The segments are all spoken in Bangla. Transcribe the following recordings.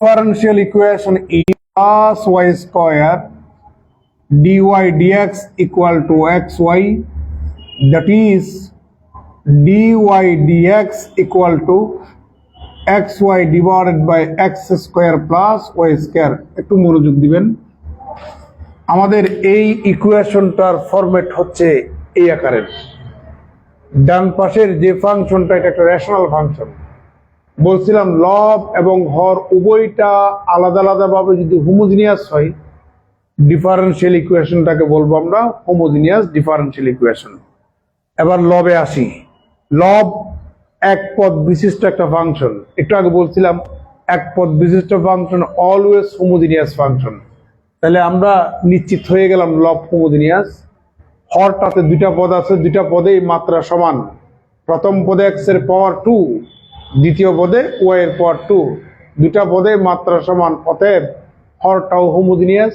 differential equation is plus y square dy dx equal to xy that is dy dx equal to xy divided by x square plus y square একটু মনোযোগ দিবেন আমাদের এই ইকুয়েশনটার ফরম্যাট হচ্ছে এই আকারের ডান পাশের যে ফাংশনটা এটা একটা রেশনাল ফাংশন বলছিলাম, লব এবং হর উভয়টা আলাদা আলাদাভাবে যদি হোমোজিনিয়াস হয় ডিফারেন্সিয়াল ইকুয়েশনটাকে বলব আমরা হোমোজিনিয়াস ডিফারেন্সিয়াল ইকুয়েশন এবার লবে আসি। লব এক পদ বিশিষ্ট একটা ফাংশন একটু আগে বলছিলাম, এক পদ বিশিষ্ট ফাংশন অলওয়েজ হোমোজিনিয়াস ফাংশন তাহলে আমরা নিশ্চিত হয়ে গেলাম লব হোমোজিনিয়াস হরটাতে দুইটা পদ আছে, দুইটা পদেই মাত্রা সমান। প্রথম পদে এক্সের পাওয়ার টু দ্বিতীয় পদে ওয়াই এর পাওয়ার টু। দুইটা পদে মাত্রা সমান অতএব হরটাও হোমোজিনিয়াস,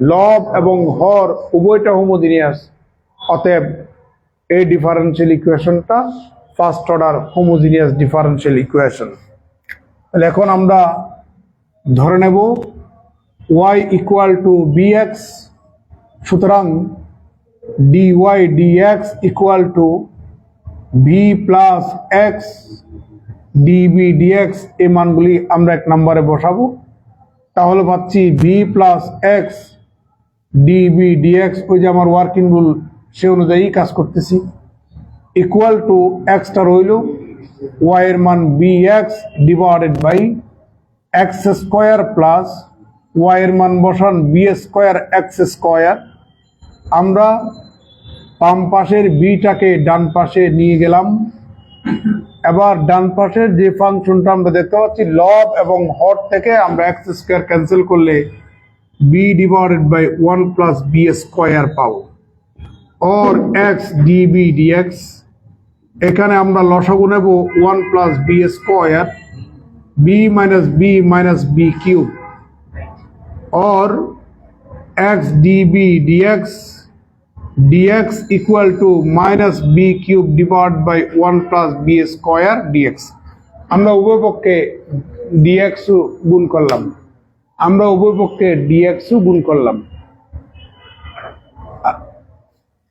লব এবং হর উভয়টা হোমোজিনিয়াস। অতএব এই differential ইকুয়েশনটা first order homogeneous differential equation. তাহলে এখন আমরা ধরে নেব y equal to b x সুতরাং d y d x equal to v plus x dv dx এই মানগুলি আমরা এক নম্বরে বসাবো। তাহলে পাচ্ছি v plus x dv dx ওই যে আমার ওয়ার্কিং রুল সে অনুযায়ী কাজ করতেছি। ইকুয়াল টু এক্সটা রইল এর মান bx divided by x square plus এর মান বসান বি স্কোয়ার এক্স স্কোয়ার আমরা বাম পাশের বিটাকে ডান পাশে নিয়ে গেলাম। এবার ডান পাশের যে ফাংশনটা আমরা দেখতে পাচ্ছি লব এবং হট থেকে আমরা এক্স স্কোয়ার ক্যান্সেল করলে b divided by one plus b square পাবো। Or x d b d x এখানে আমরা লসাগু নেব one plus b square b minus b minus b cube or x db dx dx equal to minus b cube divided by 1 plus b square dx আমরা উভয় পক্ষে dx গুণ করলাম আমরা উভয় পক্ষে dx গুণ করলাম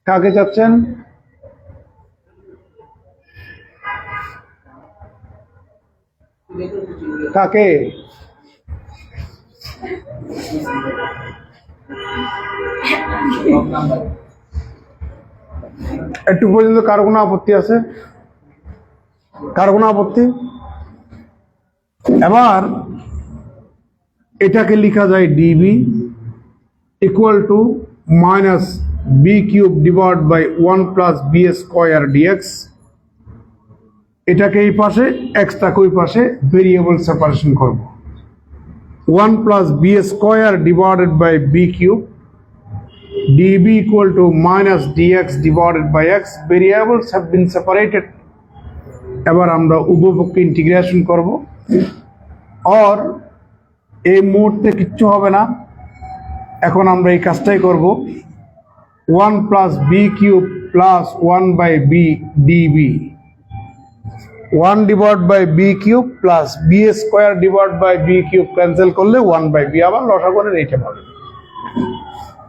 কাকে চাচ্ছেন কাকে একটু পর্যন্ত কার কোনো আপত্তি আছে? কার কোনো আপত্তি? এবার এটাকে লেখা যায় d b equal to minus b cube divide by one plus b square d x এটাকে এই পাশে এক্সটাকে ওই পাশে ভেরিয়েবল সেপারেশন করব। One plus b square divided by b cube db equal to minus dx divided by x, variables have been separated. এবার আমরা উপপক্ষে ইন্টিগ্রেশন করব। অর এই মুহূর্তে কিচ্ছু হবে না। এখন আমরা এই কাজটাই করব। One plus b cube plus one by b d b one divide by b cube plus b square divide by b cube cancel করলে ওয়ান বাই বি আবার লসাগরের এইটা পাবেন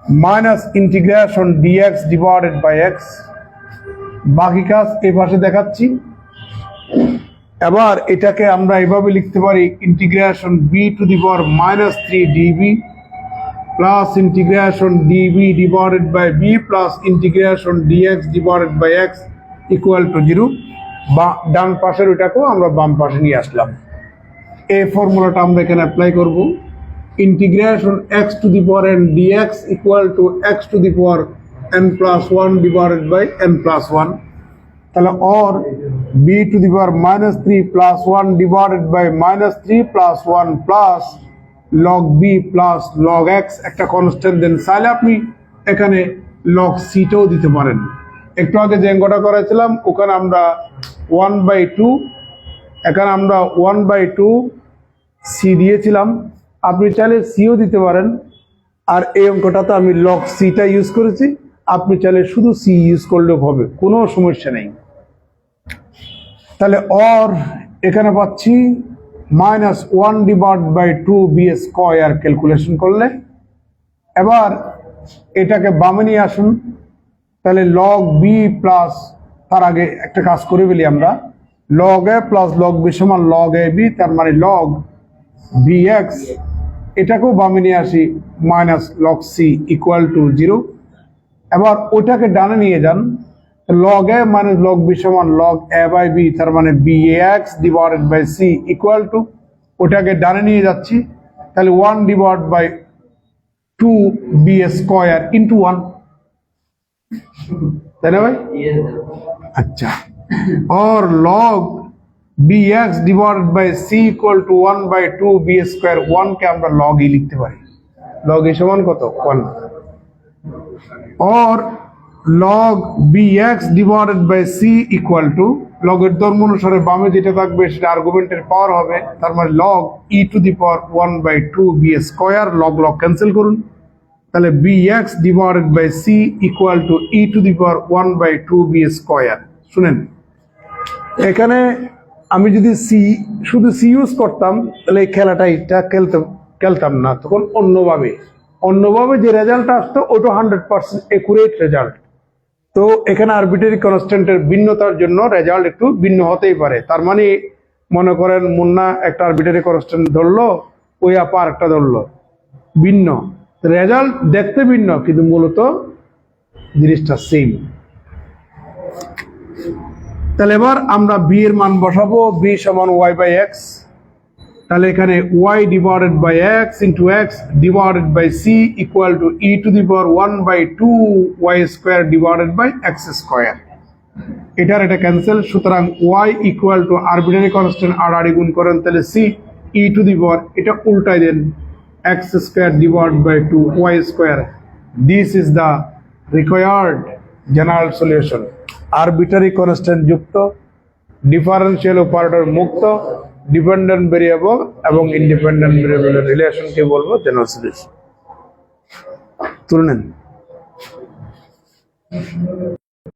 minus integration d x divided by x বাকি কাজ এই পাশে দেখাচ্ছি। এবার এটাকে আমরা এভাবে লিখতে পারি, integration b to the power minus three d b plus integration d b divided by b plus integration d x divided by x equal to zero বা ডান পাশের ওইটাকেও আমরা বাম পাশে নিয়ে আসলাম। এই ফর্মুলাটা আমরা এখানে অ্যাপ্লাই করব। Integration x to the power n d x equal to x to the power n plus one divided by n plus one তাহলে or b to the power minus three plus one divided by minus three plus one plus log b plus log x একটা কনস্ট্যান্ট দেন তাহলে আপনি এখানে লগ সিটাও দিতে পারেন। একটু আগে যে অঙ্কটা করেছিলাম, ওখানে আমরা ওয়ান বাই টু এখানে আমরা ওয়ান বাই টু সি দিয়েছিলাম। আপনি চাইলে সিও দিতে পারেন। আর এই অঙ্কটাতে আমি লক সিটা ইউজ করেছি। আপনি চাইলে শুধু সি ইউজ করলেও হবে, কোনো সমস্যা নেই। তাহলে অর এখানে পাচ্ছি minus one divide by two b square calculation করলে। এবার এটাকে বামে নিয়ে আসুন। তাহলে লগ বি প্লাস তার আগে একটা কাজ করে ফেলি আমরা। Log a plus log b সমান লগ এ বি তার মানে লগ বি এক্স এটাকেও বামে নিয়ে আসি minus log c equal to zero এবার ওটাকে ডানে নিয়ে যান log a minus log b সমান লগ এ বাই বি তার মানে b x divided by c equal to ওটাকে ডানে নিয়ে যাচ্ছি তাহলে one divide by two b square into one তাই না ভাই? আচ্ছা और log bx divided by c equal to 1 by 2 b square 1 কে আমরা log e লিখতে পারি log e সমান কত 1 और log bx divided by c equal to log এর ধর্ম অনুসারে বামে যেটা থাকবে সেটা আর্গুমেন্টের পাওয়ার হবে তার মানে log e to the power 1 by 2 b square log log cancel করুন তাহলে bx divided by c equal to e to the power 1 by 2 b square শুনেন এখানে আমি যদি সি শুধু সি ইউজ করতাম, তাহলে এই খেলাটা এটা খেলতে, খেলতাম না। তখন অন্যভাবে অন্যভাবে যে রেজাল্ট আসতো, ওটা হান্ড্রেড পার্সেন্ট একুরেট রেজাল্ট তো এখানে আরবিটারি কনস্ট্যান্টের ভিন্নতার জন্য রেজাল্ট একটু ভিন্ন হতেই পারে। তার মানে মনে করেন মুন্না একটা আরবিটারি কনস্ট্যান্ট ধরলো, ওই আপা একটা ধরলো। ভিন্ন। রেজাল্ট দেখতে ভিন্ন, কিন্তু মূলত জিনিসটা সেম তাহলে এবার আমরা বি এর মান বসাবো বি সমান ওয়াই বাই এক্স তাহলে এখানে y divided by x into x divided by c equal to e to the power one by two y square divided by x square এটার এটা ক্যান্সেল সুতরাং y equal to arbitrary constant আর আড়ি গুণ করেন, তাহলে C E to the power এটা উল্টাই দেন x square divide by two y square this is the required general solution arbitrary constant যুক্ত ডিফারেন্সিয়াল অপারেটর মুক্ত ডিপেন্ডেন্ট ভেরিয়েবল এবং ইন্ডিপেন্ডেন্ট ভেরিয়েবলের রিলেশনকে বলব? জেনারেল সলিউশন তুলে নেন।